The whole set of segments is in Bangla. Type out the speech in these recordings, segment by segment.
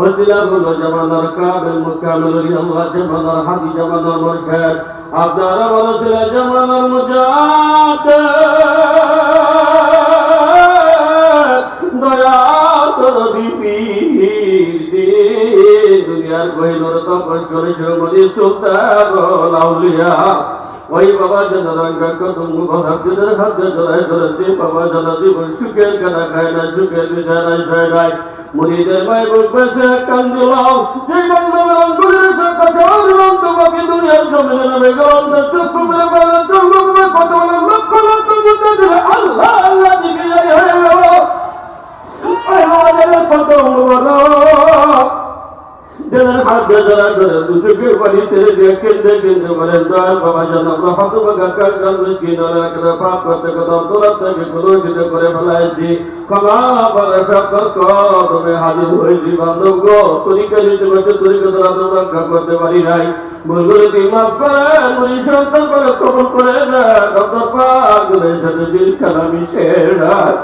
ওসিলা হলো জামানার কাবেল মুকামেল আল্লাহ জামানার হাদি জামানার মুরশিদ। আপনার ওসিলা জামানার মুজাদ তপস্বরে শিরোমণি সুলতান লাউলিয়া। ওই বাবা জনরঙ্গা কদম ভরাতের হাতে জড়াই ধরতে বাবা জন জীবন সুখের কানা খায় না, সুখের বিছানায় ছয় নাই। মুড়িদের মাই বলতেছে কান্দিলাও যে বাংলা রঙ্গুলের কথা অনন্ত বাকি দুনিয়ার জমিনে নামে গরন্ত চক্ষু মেরে বলেন চক্ষু মেরে বলে লক্ষ লক্ষ দিলে আল্লাহ। হাত ধরা ধরে দুটোকে বাড়ি ছেড়ে দিয়ে কেন্দ্রে কেন্দ্রে বলেন দয়াল বাবা যেন আমরা হতভাগা কার কাল মিশিয়ে ধরে একটা পাপ করতে করে সব কদমে হাজির হয়েছি বান্ধব গো তরিকা দিতে পারছে তরিকা দ্বারা রক্ষা করতে পারি নাই ভুলগুলো কি মাফ করে মুড়ি সন্তান করে কবল করে না ডক্টর পাক করে সাথে দিল মিশে রাত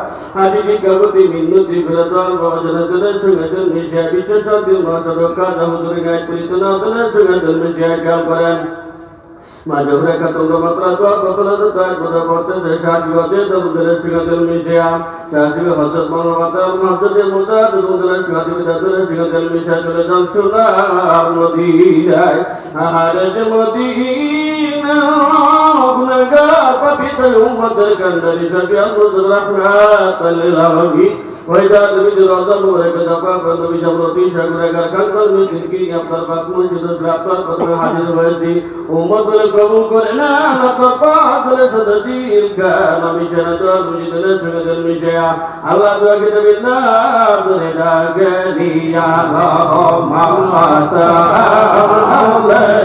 আদি বিজ্ঞাপতি মিন্নতি ফেরত বাবা যেন তোদের সঙ্গে জন্মেছে বিশেষ দিন মাসা কাজ আমাদের গায়ে করিত না সঙ্গে জন্মেছে খেয়াল করেন। مجهورك تنظم الطلبة وطلد الطائب وتبرتب شاشوة تبدل سنة المشيا شاشوة حضرت مرمتا المحضر المتا تبدل سنة تبدل سنة المشيا تلدم سنة مدينة أهل مدينة গুণগার পাপিতের উম্মতের কান্দারি যাবে আল্লাহুর রাহমাতাল লিল আলামিন ওয়াইদা তুমি জরাদা মুরাকা দাপা তুমি জমরতি সাগরাকা কালকাল মে জিনকি আপনার বাকুল জুদস আপনার কথা হাজির হয়েছি উম্মতের কবুল করে না আপনার পাদল সদীর গান আমি শরদা বুঝিদলে সগদল মিশয়া আল্লাহ দোয়াকে দেবে না দরে লাগনি ইয়া মাওলানা আল্লাহ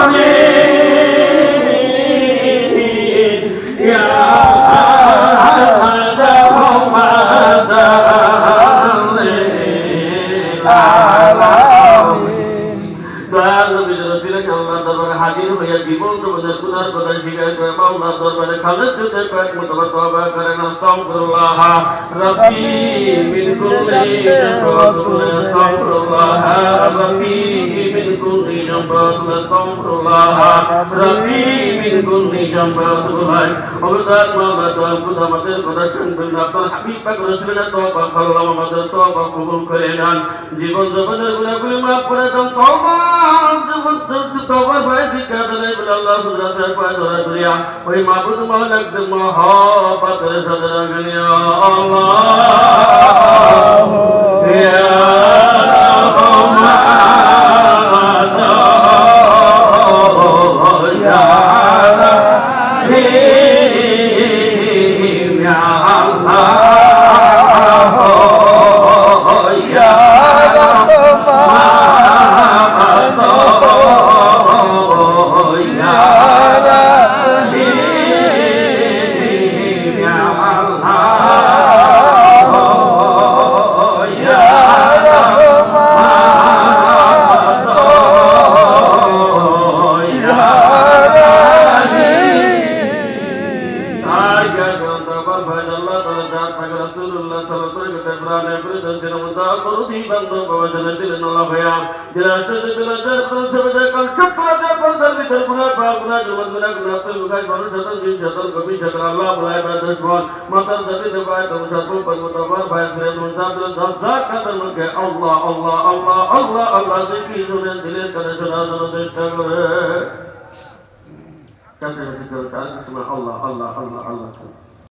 জীবন তোমাদের সুনার কথা শিখাই করে মাওলা দরবারে খালেদ জুতে কয়েক মুতবা তওবা করেন আস্তাগফিরুল্লাহ রাব্বি মিন কুল্লি জামরাতুন আস্তাগফিরুল্লাহ কুল্লি জামরাতুন আস্তাগফিরুল্লাহ রাব্বি মিন কুল্লি জামরাতুন অবদান মাওলা দোয়া খুদা আমাদের কথা শুনবেন আপনার হাবিব পাক রাসূলের তওবা করলাম আমাদের তওবা কবুল করে নেন জীবন জগতের গুনাহগুলো মাফ করে দেন তওবা তওবা ভয় জিজ্ঞাসা নেই বলে আল্লাহ খুদা সাহেব পায় ধরা ধরিয়া ওই মাহবুদ মাওলা একদম মহাপাতের সাথে রাখেন ইয়া আল্লাহ ইয়া الله تعالى جاء رسول الله صلى الله عليه وسلم تبران ابرد الدين مدعا قرودي بندو بوجل الدين الله بيا جلالت الدين الدين تنسب جاكم كفر جاكم در بيتر بنا بابنا جمال بنا قناة لغاية بنا الله الله الله الله